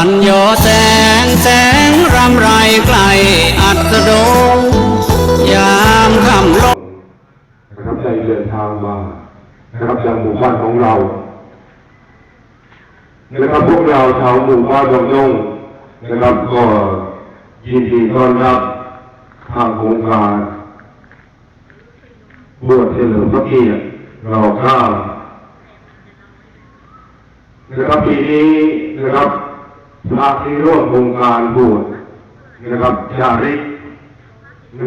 วันยอแสงแสงรำไรไกลอัสดงยามคำลงนะครับได้เดินทางมานะครับยังหมู่บ้านของเรา นะครับพวกเราชาวหมู่บ้านดงยงนะครับก็ยินดีต้อนรับทางโครงการบวชเฉลิมพระเกียรติรอเก้านะครับปีนี้นะครับ พระที่ร่วมโครงการบวชนะครับจาริก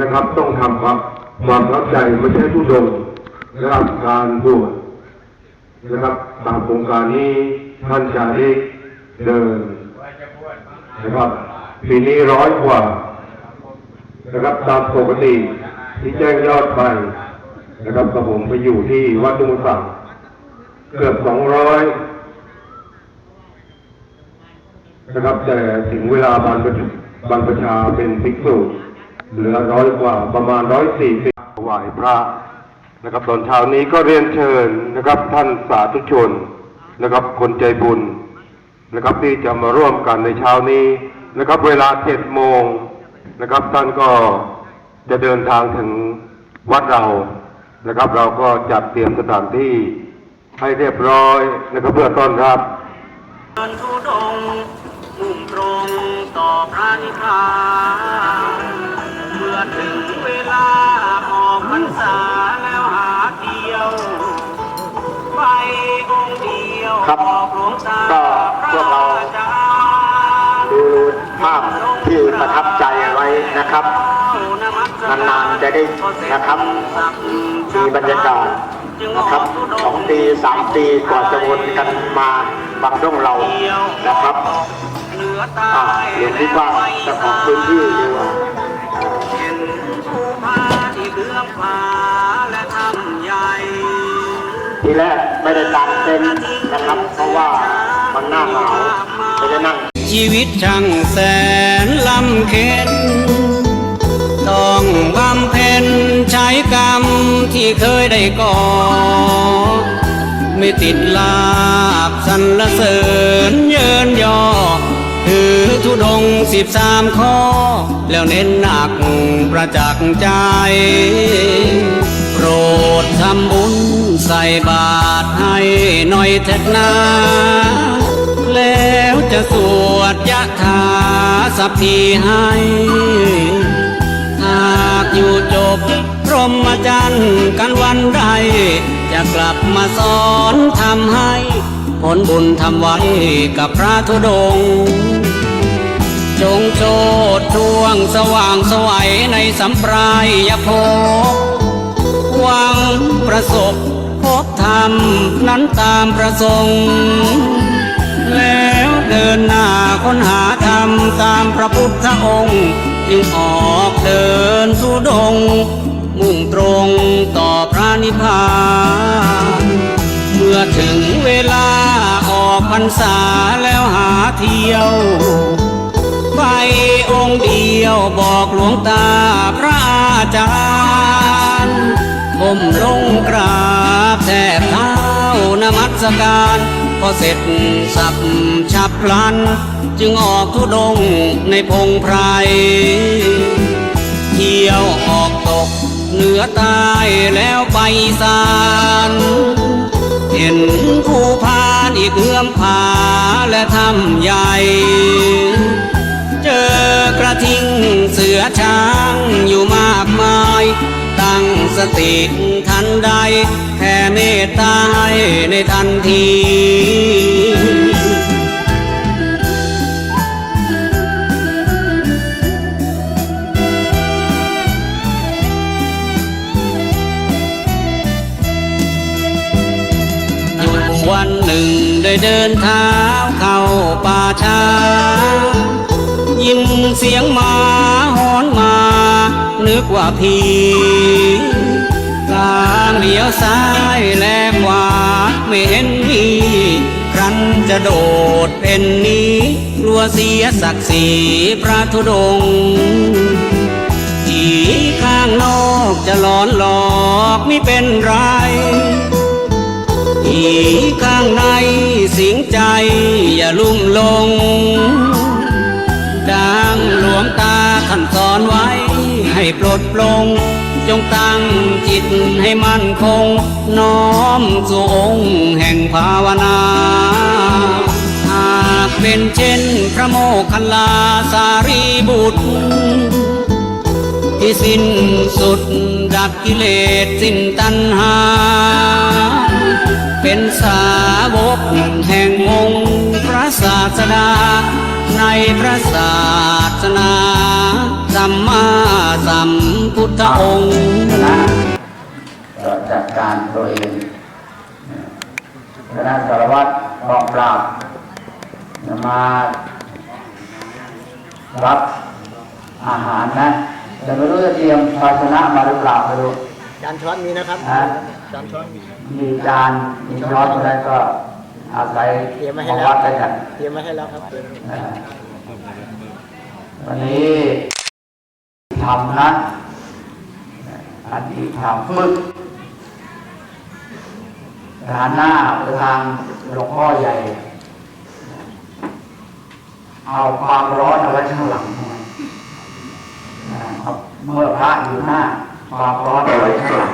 นะครับต้องทำครับความรับใจไม่ใช่ผู้ดงนะครับการบวชนะครับตามโครงการนี้ท่านจะได้เดินนะครับปีนี้ร้อยกว่านะครับตามปกติที่แจ้งยอดไปนะครับกับผมไปอยู่ที่วัดดุมสังเกือบสองร้อย นะครับ แต่ถึงเวลาบรรพบรรพชาเป็นภิกษุเหลือร้อยกว่าประมาณร้อยสี่สิบถวายพระนะครับตอนเช้านี้ก็เรียนเชิญนะครับท่านสาธุชนนะครับคนใจบุญนะครับที่จะมาร่วมกันในเช้านี้นะครับ เวลาเจ็ดโมงนะครับท่านก็จะเดินทางถึงวัดเรานะครับ เราก็จัดเตรียมสถานที่ให้เรียบร้อยนะครับเพื่อต้อนรับ พระนิพพานเมื่อถึงเวลาออกพรรษาแล้วหาเที่ยว ไปองค์เดียวครับออกหลวงตาก็พวกเราจารย์ดูภาพที่ประทับใจไว้นะครับนานๆจะได้นะครับมีบรรยากาศนะครับสองปีสามปีกว่าจะวนกันมาบางช่วงเรานะครับเหนื อใต้อะเรียนที่ว่าเจ้าของพื้นที่ดูว่าทีแรกไม่ได้ตามเต็นนะครับ เพราะว่ามันหน้าหนาวไม่ได้นั่ง ชีวิตช่างแสนลำเค็นต้องบำเพ็ญใช้กรรมที่เคยได้ก่อ ไม่ติดลาบสรรเสริญเยินยอ ทุดงสิบสามข้อ แล้วเน้นหนักประจักษ์ใจ โปรดทำบุญใส่บาตรให้หน่อยเถิดนาแล้วจะสวดยะถาสัพพีให้หากอยู่จบพรหมจรรย์กันวันใด จะกลับมาสอนทำให้ ผลบุญทำไว้กับพระธุดงค์ จงโชดช่วงสว่างสวัยในสัมปรายภพหวังประสบพบธรรมนั้นตามประสงค์ แล้วเดินหน้าค้นหาธรรมตามพระพุทธองค์จึงออกเดินสู่ดง มุ่งตรงต่อพระนิพพานเมื่อถึงเวลาออกพรรษาแล้วหาเที่ยว ไปองค์เดียวบอกหลวงตาพระอาจารย์ก้มลงกราบแทบเท้านมัสการพอเสร็จสับฉับพลัน จึงออกทุดงในพงไพรเที่ยวออกตกเหนือใต้แล้วไปสานเห็นผู้พานอีกเอื้อมผาและทำใหญ่ ทิ้งเสือช้างอยู่มากมาย ตั้งสติทันใดแผ่เมตตาให้ในทันทีวันหนึ่งได้เดินเท้าเข้าป่าช้า ยินเสียงหมาหอนมา นึกว่าผีกลางเลี้ยวซ้ายและขวาไม่เห็นมีครั้นจะโดดเป็นนี้กลัวเสียศักดิ์ศรีพระธุดงค์ผีข้างนอกจะหลอนหลอกไม่เป็นไรผีข้างในสิงใจอย่าลุ่มลง วงตาท่านสอนไว้ ให้ปลดปลง จงตั้งจิตให้มั่นคง น้อมสู่องค์แห่งภาวนาหากเป็นเช่นพระโมคคัลลาสารีบุตร ที่สิ้นสุดดับกิเลสสิ้นตัณหา เป็นสาวกแห่งองค์ สดา ในพระศาสนาสัมมาสัมพุทธองค์คณะก็จัดการตัวเองคณะสารวัตรกองปราบมารับอาหารนะแต่ไม่รู้จะเตรียมภาชนะมาหรือเปล่าไม่รู้จานช้อนมีนะครับฮะจานช้อนมีมีจานมีช้อนอะไรก็ อาศัยเตรียมมาให้ของแล้ววัดได้กันเตรียมมาให้แล้วครับอ่าวันนี้ทำนะอันที่ทำฝึกหันหน้าไปทางหลวงพ่อใหญ่ เอาความร้อนเอาไว้ข้างหลังอ่าเอาเมื่อพระอยู่หน้า ความร้อนเอาไว้ข้างหลัง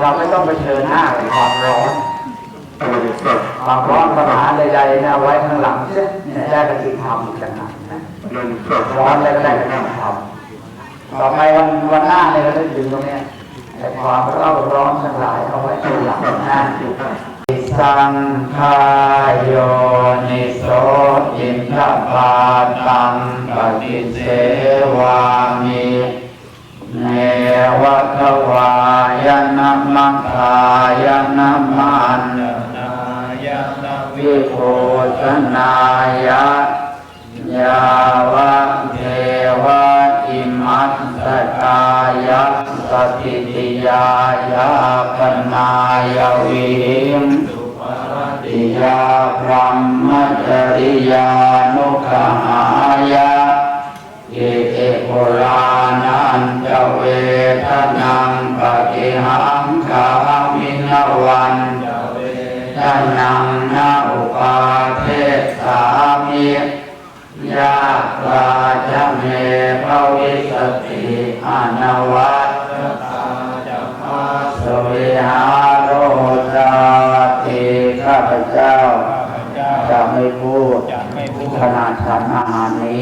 เราไม่ต้องไปเชิญหน้ากับความร้อน ความร้อนปัญหาใดๆเนี่ยเอาไว้ข้างหลังเสียเนี่ได้กติธรรมอีกต่างหากนะร้อนอะไรก็ได้กติธรรมต่อไปวันวันหน้าเนี่ยเราได้ยินตรงเนี้ยแต่ความเร่าร้อนทั้งหลายเอาไว้ข้างหลังนะสังขายโยนิโสอินทปาตังปฏิเสวามิเนวะทวายนมังคายนมันิโภชนายะยาวะเทวะอิมัสสกายะสติติยายาปนายวิหิมติยาพรหมจริยานุขหายะ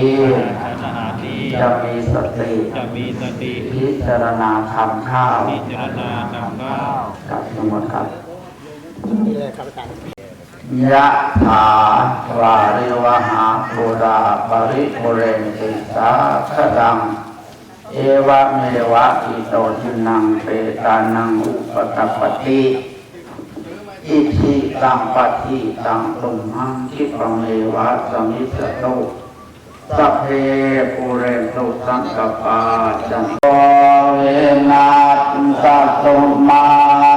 นี้จะมีสติจะมีสติพิจารณาคำข้าวพิจารณานำข้าวกับสมุทครับยครับยะถาวาริวหาปุราปริปุเรนติสาขดัง เอวะเมวะอิโตทินังเปตานังอุปตปปติอิทิตังปฏิตังตุมหังคิปเมวะสมิสตุ สัพเพปุเรนตุสังกปาจันโตเวนัสสตุมา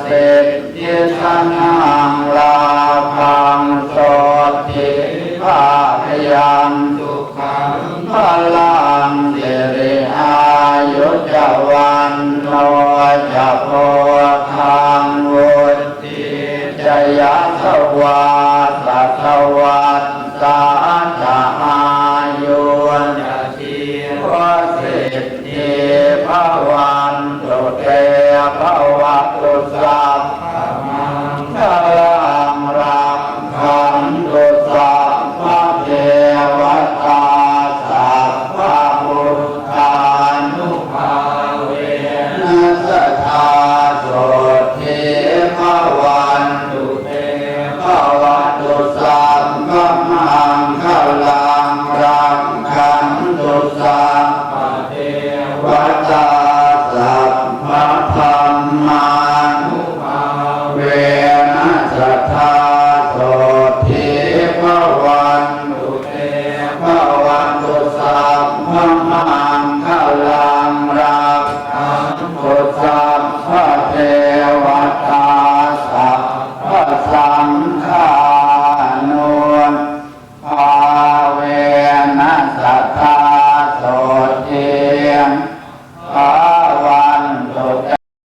เสิทธิธนังลาภังโสติภาคยา